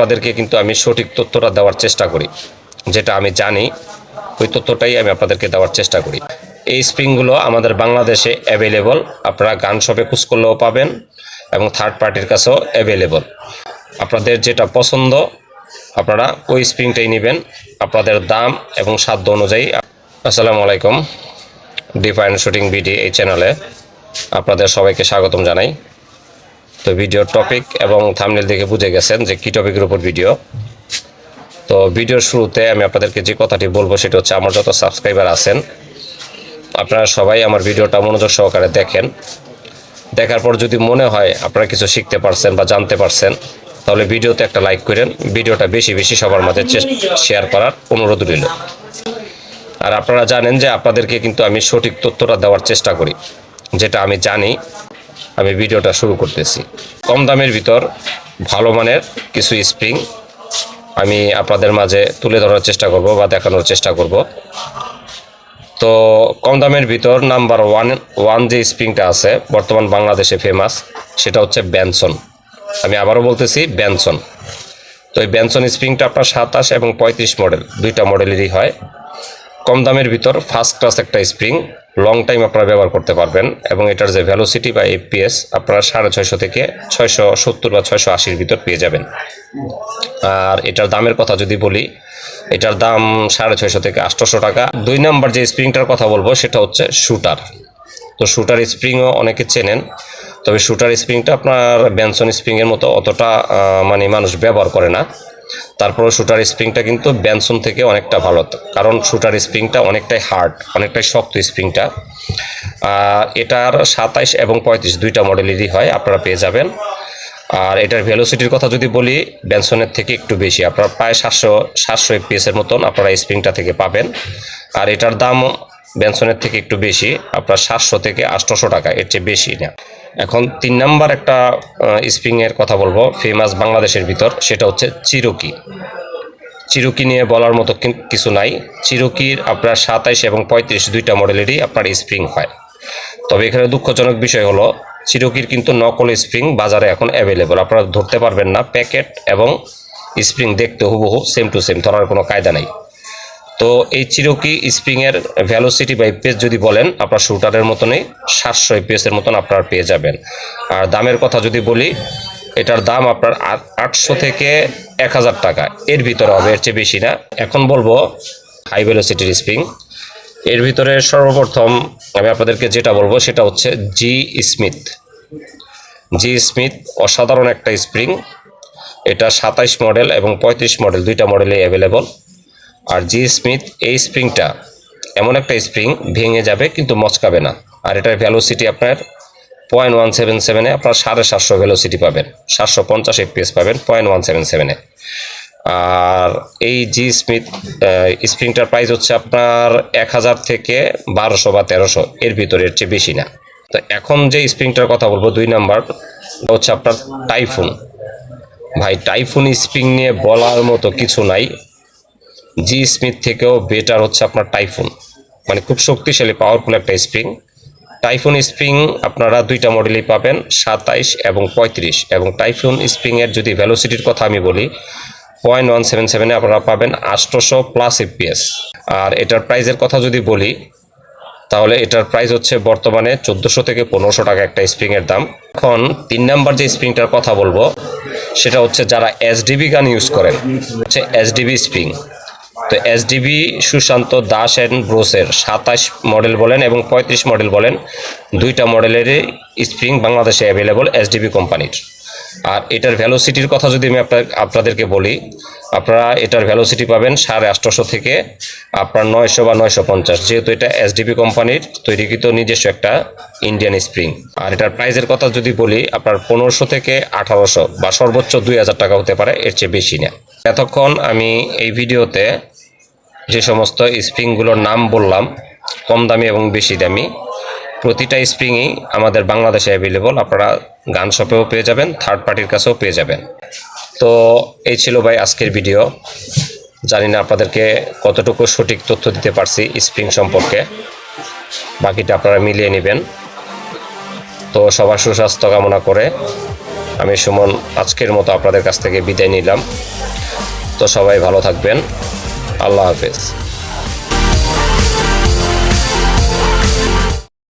আপনাদেরকে কিন্তু আমি সঠিক তথ্যটা দেওয়ার চেষ্টা করি। যেটা আমি জানি, ওই তথ্যটাই আমি আপনাদেরকে দেওয়ার চেষ্টা করি। এই স্প্রিংগুলো আমাদের বাংলাদেশে অ্যাভেলেবল আপনারা গান শপে খুঁজ করলেও পাবেন এবং থার্ড পার্টির কাছেও অ্যাভেলেবল আপনাদের যেটা পছন্দ, আপনারা ওই স্প্রিংটাই নেবেন। আপনাদের দাম এবং সাধ্য অনুযায়ী আসসালামু আলাইকুম। ডিফাইন শুটিং বিডি এই চ্যানেলে আপনাদের সবাইকে স্বাগতম জানাই। তো ভিডিওর টপিক এবং থামনেল দেখে বুঝে গেছেন যে কী টপিকের উপর ভিডিও তো ভিডিওর শুরুতে আমি আপনাদেরকে যে কথাটি বলব সেটা হচ্ছে আমার যত সাবস্ক্রাইবার আছেন, আপনারা সবাই আমার ভিডিওটা মনোযোগ সহকারে দেখেন। দেখার পর যদি মনে হয় আপনারা কিছু শিখতে পারছেন বা জানতে পারছেন, তাহলে ভিডিওতে একটা লাইক করেন। ভিডিওটা বেশি বেশি সবার মাঝে শেয়ার করার অনুরোধ রইল। আর আপনারা জানেন যে আপনাদেরকে কিন্তু আমি সঠিক তথ্যটা দেওয়ার চেষ্টা করি, যেটা আমি জানি। আমি ভিডিওটা শুরু করতেছি। কম দামের ভিতর ভালো মানের কিছু স্প্রিং আমি আপনাদের মাঝে তুলে ধরার চেষ্টা করব বা দেখানোর চেষ্টা করব। তো কম দামের ভিতর নাম্বার ওয়ান ওয়ান যে স্প্রিংটা আছে, বর্তমান বাংলাদেশে ফেমাস সেটা হচ্ছে ব্যানসন আমি আবারও বলতেছি ব্যানসন তো এই ব্যানসন স্প্রিংটা আপনার সাতাশ এবং পঁয়ত্রিশ মডেল দুইটা মডেলেরই হয়। কম দামের ভিতর ফার্স্ট ক্লাস একটা স্প্রিং লং টাইম আপনারা ব্যবহার করতে পারবেন এবং এটার যে ভ্যালোসিটি বা এফপিএস আপনারা সাড়ে ছয়শো থেকে ছয়শো সত্তর বা ছয়শো আশির ভিতর পেয়ে যাবেন। আর এটার দামের কথা যদি বলি, এটার দাম সাড়ে ছয়শো থেকে আটশোশো টাকা। দুই নাম্বার যে স্প্রিংটার কথা বলব, সেটা হচ্ছে শুটার। তো শুটার স্প্রিংও অনেকে চেনেন, তবে শুটার স্প্রিংটা আপনার ব্যানসন স্প্রিংয়ের মতো অতটা মানে মানুষ ব্যবহার করে না। তারপরে শুটার স্প্রিংটা কিন্তু ব্যানসন থেকে অনেকটা ভালো, কারণ শুটার স্প্রিংটা অনেকটাই হার্ড, অনেকটাই শক্ত স্প্রিংটা। এটার সাতাইশ এবং পঁয়ত্রিশ দুইটা মডেলেরই হয়, আপনারা পেয়ে যাবেন। আর এটার ভেলোসিটির কথা যদি বলি, ব্যানসনের থেকে একটু বেশি, আপনারা প্রায় সাতশো সাতশো এফপিএসের মতন আপনারা স্প্রিংটা থেকে পাবেন। আর এটার দাম ব্যানসনের থেকে একটু বেশি, আপনার সাতশো থেকে আটশোশো টাকা, এর চেয়ে বেশি না। এখন তিন নাম্বার একটা স্প্রিংয়ের কথা বলব ফেমাস বাংলাদেশের ভিতর, সেটা হচ্ছে চিরকি। চিরুকি নিয়ে বলার মতো কিছু নাই। চিরকির আপনার সাতাইশ এবং পঁয়ত্রিশ দুইটা মডেলেরই আপনার স্প্রিং হয়। তবে এখানে দুঃখজনক বিষয় হলো, চিরকির কিন্তু নকল স্প্রিং বাজারে এখন অ্যাভেলেবল আপনারা ধরতে পারবেন না, প্যাকেট এবং স্প্রিং দেখতে হুবহু সেম টু সেম ধরার কোনো কায়দা নেই। তো এই চিরকি স্প্রিংয়ের ভ্যালোসিটি বা এপিএস যদি বলেন, আপনার শুটারের মতনই সাতশো এপিএসের মতন আপনার পেয়ে যাবেন। আর দামের কথা যদি বলি, এটার দাম আপনার আটশো থেকে এক হাজার টাকা। এর ভিতরে হবে, এর চেয়ে বেশি না। এখন বলব হাই ভ্যালোসিটির স্প্রিং এর ভিতরে সর্বপ্রথম আমি আপনাদেরকে যেটা বলব, সেটা হচ্ছে জি স্মিথ জি স্মিথ অসাধারণ একটা স্প্রিং এটা সাতাইশ মডেল এবং পঁয়ত্রিশ মডেল দুইটা মডেলে অ্যাভেলেবল আর জি স্মিথ, এই স্প্রিংটা এমন একটা স্প্রিং ভেঙে যাবে কিন্তু মচকাবে না। আর এটার ভ্যালোসিটি আপনার পয়েন্ট ওয়ান সেভেন সেভেনে আপনার সাড়ে সাতশো ভ্যালোসিটি পাবেন। সাতশো পঞ্চাশ এফপিএস পাবেন পয়েন্ট ওয়ান সেভেন সেভেনে আর এই জি স্মিথ স্প্রিংটার প্রাইস হচ্ছে আপনার এক হাজার থেকে বারোশো বা তেরোশো। এর ভিতরে এর চেয়ে বেশি না। তো এখন যে স্প্রিংটার কথা বলব, দুই নাম্বার হচ্ছে আপনার টাইফুন ভাই টাইফুন স্প্রিং নিয়ে বলার মতো কিছু নাই। জি স্মিথ থেকেও বেটার হচ্ছে আপনার টাইফুন মানে খুব শক্তিশালী পাওয়ারফুল একটা স্প্রিং টাইফুন স্প্রিং আপনারা দুইটা মডেলই পাবেন, সাতাইশ এবং পঁয়ত্রিশ। এবং টাইফুন স্প্রিংয়ের যদি ভ্যালোসিটির কথা আমি বলি পয়েন্ট ওয়ান সেভেন সেভেনে আপনারা পাবেন আটশোশো প্লাস এফপিএস আর এটার প্রাইসের কথা যদি বলি, তাহলে এটার প্রাইস হচ্ছে বর্তমানে চোদ্দোশো থেকে পনেরোশো টাকা একটা স্প্রিংয়ের দাম। এখন তিন নাম্বার যে স্প্রিংটার কথা বলব, সেটা হচ্ছে যারা এসডিবি গান ইউজ করেন, হচ্ছে এসডিবি স্প্রিং তো এসডিবি সুশান্ত দাস অ্যান্ড ব্রোসের সাতাশ মডেল বলেন এবং পঁয়ত্রিশ মডেল বলেন। দুইটা মডেলেরই স্প্রিং বাংলাদেশে অ্যাভেলেবল এসডিবি কোম্পানির আর এটার ভ্যালোসিটির কথা যদি আমি আপনার, আপনাদেরকে বলি, আপনারা এটার ভ্যালোসিটি পাবেন সাড়ে আটশোশো থেকে আপনার নয়শো বা নয়শো পঞ্চাশ, যেহেতু এটা এসডিবি কোম্পানির তৈরিকৃত নিজস্ব একটা ইন্ডিয়ান স্প্রিং আর এটার প্রাইসের কথা যদি বলি, আপনার পনেরোশো থেকে আঠারোশো বা সর্বোচ্চ দুই হাজার টাকা হতে পারে, এর চেয়ে বেশি না। এতক্ষণ আমি এই ভিডিওতে যে সমস্ত স্প্রিংগুলোর নাম বললাম, কম দামি এবং বেশি দামি, প্রতিটা স্প্রিংই আমাদের বাংলাদেশে অ্যাভেলেবল আপনারা গান শপেও পেয়ে যাবেন থার্ড পার্টির কাছেও পেয়ে যাবেন। তো এই ছিল ভাই আজকের ভিডিও জানি না আপনাদেরকে কতটুকু সঠিক তথ্য দিতে পারছি স্প্রিং সম্পর্কে। বাকিটা আপনারা মিলিয়ে নেবেন। তো সবার সুস্বাস্থ্য কামনা করে আমি সুমন আজকের মতো আপনাদের কাছ থেকে বিদায় নিলাম। তো সবাই ভালো থাকবেন। আল্লাহ হাফেজ